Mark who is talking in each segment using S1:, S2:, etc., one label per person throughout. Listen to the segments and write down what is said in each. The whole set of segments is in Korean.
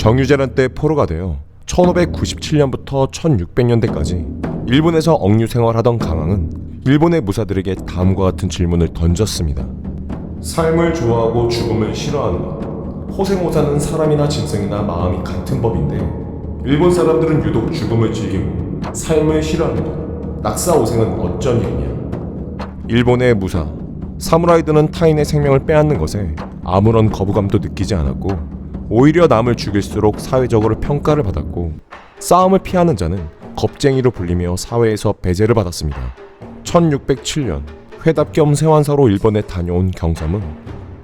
S1: 정유재란 때 포로가 되어 1597년부터 1600년대까지 일본에서 억류 생활하던 강황은 일본의 무사들에게 다음과 같은 질문을 던졌습니다. 삶을 좋아하고 죽음을 싫어하는 것. 호생호사는 사람이나 짐승이나 마음이 같은 법인데 일본 사람들은 유독 죽음을 즐기고 삶을 싫어하는 것. 낙사오생은 어쩐 일이냐? 일본의 무사 사무라이들은 타인의 생명을 빼앗는 것에 아무런 거부감도 느끼지 않았고 오히려 남을 죽일수록 사회적으로 평가를 받았고 싸움을 피하는 자는 겁쟁이로 불리며 사회에서 배제를 받았습니다. 1607년 회답 겸 세완사로 일본에 다녀온 경삼은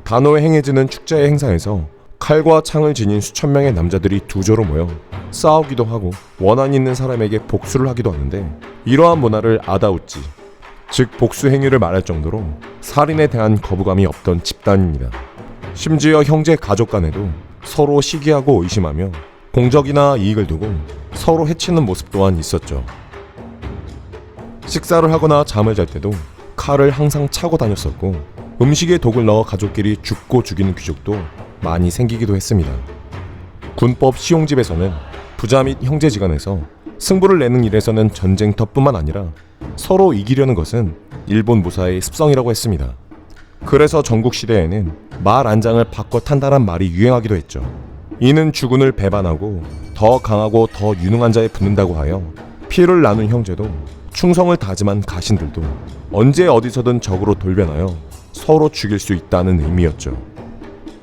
S1: 단오에 행해지는 축제의 행사에서 칼과 창을 지닌 수천 명의 남자들이 두 조로 모여 싸우기도 하고 원한 있는 사람에게 복수를 하기도 하는데 이러한 문화를 아다우찌 즉 복수 행위를 말할 정도로 살인에 대한 거부감이 없던 집단입니다. 심지어 형제 가족 간에도 서로 시기하고 의심하며 공적이나 이익을 두고 서로 해치는 모습 또한 있었죠. 식사를 하거나 잠을 잘 때도 칼을 항상 차고 다녔었고 음식에 독을 넣어 가족끼리 죽고 죽이는 귀족도 많이 생기기도 했습니다. 군법 시용집에서는 부자 및 형제지간에서 승부를 내는 일에서는 전쟁터뿐만 아니라 서로 이기려는 것은 일본 무사의 습성이라고 했습니다. 그래서 전국 시대에는 말 안장을 바꿔 탄다란 말이 유행하기도 했죠. 이는 주군을 배반하고 더 강하고 더 유능한 자에 붙는다고 하여 피를 나눈 형제도 충성을 다짐한 가신들도 언제 어디서든 적으로 돌변하여 서로 죽일 수 있다는 의미였죠.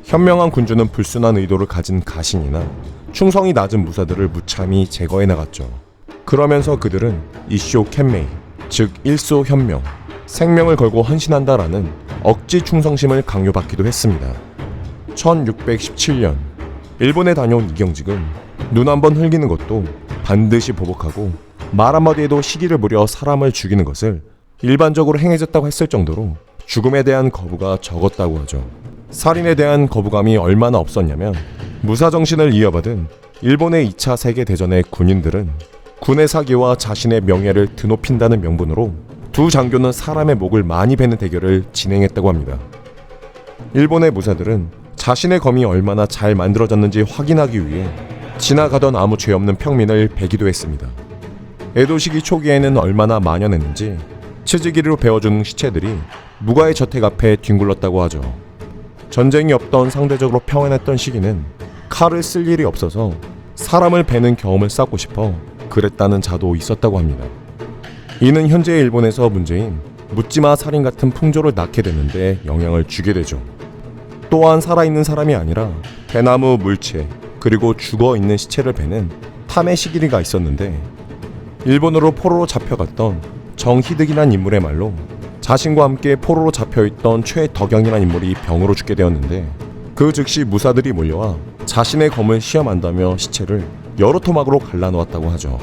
S1: 현명한 군주는 불순한 의도를 가진 가신이나 충성이 낮은 무사들을 무참히 제거해 나갔죠. 그러면서 그들은 이쇼 캔메이, 즉 일소 현명, 생명을 걸고 헌신한다라는 억지 충성심을 강요받기도 했습니다. 1617년 일본에 다녀온 이경직은 눈 한 번 흘기는 것도 반드시 보복하고 말 한마디에도 시기를 부려 사람을 죽이는 것을 일반적으로 행해졌다고 했을 정도로 죽음에 대한 거부가 적었다고 하죠. 살인에 대한 거부감이 얼마나 없었냐면 무사 정신을 이어받은 일본의 2차 세계 대전의 군인들은 군의 사기와 자신의 명예를 드높인다는 명분으로 두 장교는 사람의 목을 많이 베는 대결을 진행했다고 합니다. 일본의 무사들은 자신의 검이 얼마나 잘 만들어졌는지 확인하기 위해 지나가던 아무 죄 없는 평민을 베기도 했습니다. 에도 시기 초기에는 얼마나 만연했는지 치즈기로 베어준 시체들이 무가의 저택 앞에 뒹굴렀다고 하죠. 전쟁이 없던 상대적으로 평안했던 시기는 칼을 쓸 일이 없어서 사람을 베는 경험을 쌓고 싶어 그랬다는 자도 있었다고 합니다. 이는 현재 일본에서 문제인 묻지마 살인 같은 풍조를 낳게 되는데 영향을 주게 되죠. 또한 살아있는 사람이 아니라 대나무 물체 그리고 죽어 있는 시체를 베는 탐의 시기리가 있었는데 일본으로 포로로 잡혀갔던 정희득이란 인물의 말로 자신과 함께 포로로 잡혀있던 최덕영이란 인물이 병으로 죽게 되었는데 그 즉시 무사들이 몰려와 자신의 검을 시험한다며 시체를 여러 토막으로 갈라놓았다고 하죠.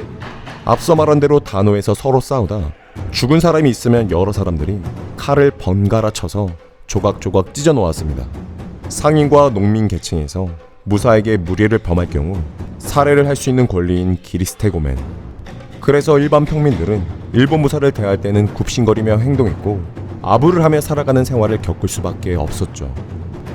S1: 앞서 말한 대로 단호에서 서로 싸우다 죽은 사람이 있으면 여러 사람들이 칼을 번갈아 쳐서 조각조각 찢어 놓았습니다. 상인과 농민 계층에서 무사에게 무리를 범할 경우 살해를 할 수 있는 권리인 기리스테고멘. 그래서 일반 평민들은 일본 무사를 대할 때는 굽신거리며 행동했고 아부를 하며 살아가는 생활을 겪을 수밖에 없었죠.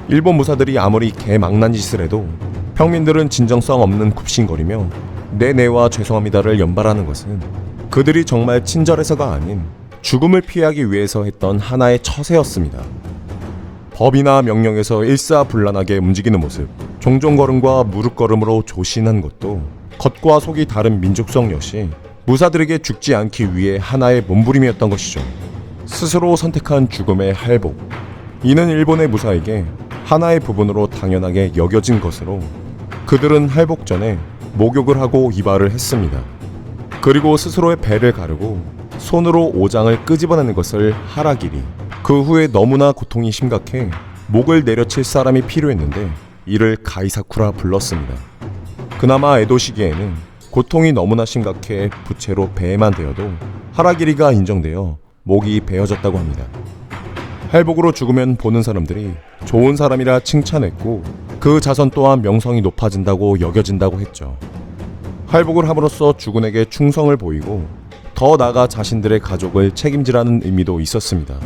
S1: 일본 무사들이 아무리 개망난 짓을 해도 평민들은 진정성 없는 굽신거리며 내내와 죄송합니다를 연발하는 것은 그들이 정말 친절해서가 아닌 죽음을 피하기 위해서 했던 하나의 처세였습니다. 법이나 명령에서 일사불란하게 움직이는 모습, 종종 걸음과 무릎 걸음으로 조신한 것도 겉과 속이 다른 민족성 역시 무사들에게 죽지 않기 위해 하나의 몸부림이었던 것이죠. 스스로 선택한 죽음의 할복. 이는 일본의 무사에게 하나의 부분으로 당연하게 여겨진 것으로 그들은 할복 전에 목욕을 하고 이발을 했습니다. 그리고 스스로의 배를 가르고 손으로 오장을 끄집어내는 것을 하라기리. 그 후에 너무나 고통이 심각해 목을 내려칠 사람이 필요했는데 이를 가이사쿠라 불렀습니다. 그나마 에도 시기에는 고통이 너무나 심각해 부채로 배에만 되어도 하라기리가 인정되어 목이 베어졌다고 합니다. 할복으로 죽으면 보는 사람들이 좋은 사람이라 칭찬했고 그 자선 또한 명성이 높아진다고 여겨진다고 했죠. 할복을 함으로써 주군에게 충성을 보이고 더 나아가 자신들의 가족을 책임지라는 의미도 있었습니다.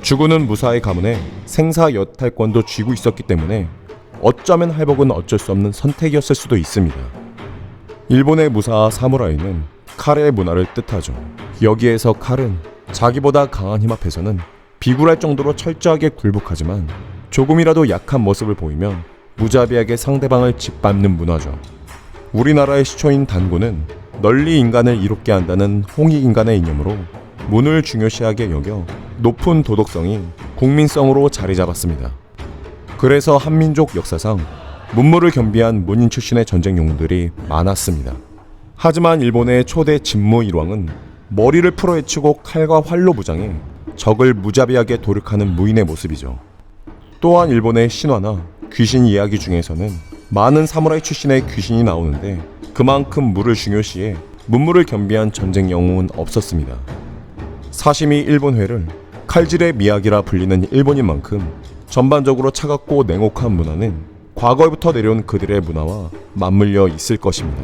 S1: 주군은 무사의 가문에 생사 여탈권도 쥐고 있었기 때문에 어쩌면 할복은 어쩔 수 없는 선택이었을 수도 있습니다. 일본의 무사 사무라이는 칼의 문화를 뜻하죠. 여기에서 칼은 자기보다 강한 힘 앞에서는 비굴할 정도로 철저하게 굴복하지만 조금이라도 약한 모습을 보이면 무자비하게 상대방을 짓밟는 문화죠. 우리나라의 시초인 단고는 널리 인간을 이롭게 한다는 홍익 인간의 이념으로 문을 중요시하게 여겨 높은 도덕성이 국민성으로 자리 잡았습니다. 그래서 한민족 역사상 문무를 겸비한 문인 출신의 전쟁 영웅들이 많았습니다. 하지만 일본의 초대 진무 일왕은 머리를 풀어헤치고 칼과 활로 무장해 적을 무자비하게 도륙하는 무인의 모습이죠. 또한 일본의 신화나 귀신 이야기 중에서는 많은 사무라이 출신의 귀신이 나오는데 그만큼 물을 중요시해 문물을 겸비한 전쟁 영웅은 없었습니다. 사시미 일본회를 칼질의 미학이라 불리는 일본인 만큼 전반적으로 차갑고 냉혹한 문화는 과거부터 내려온 그들의 문화와 맞물려 있을 것입니다.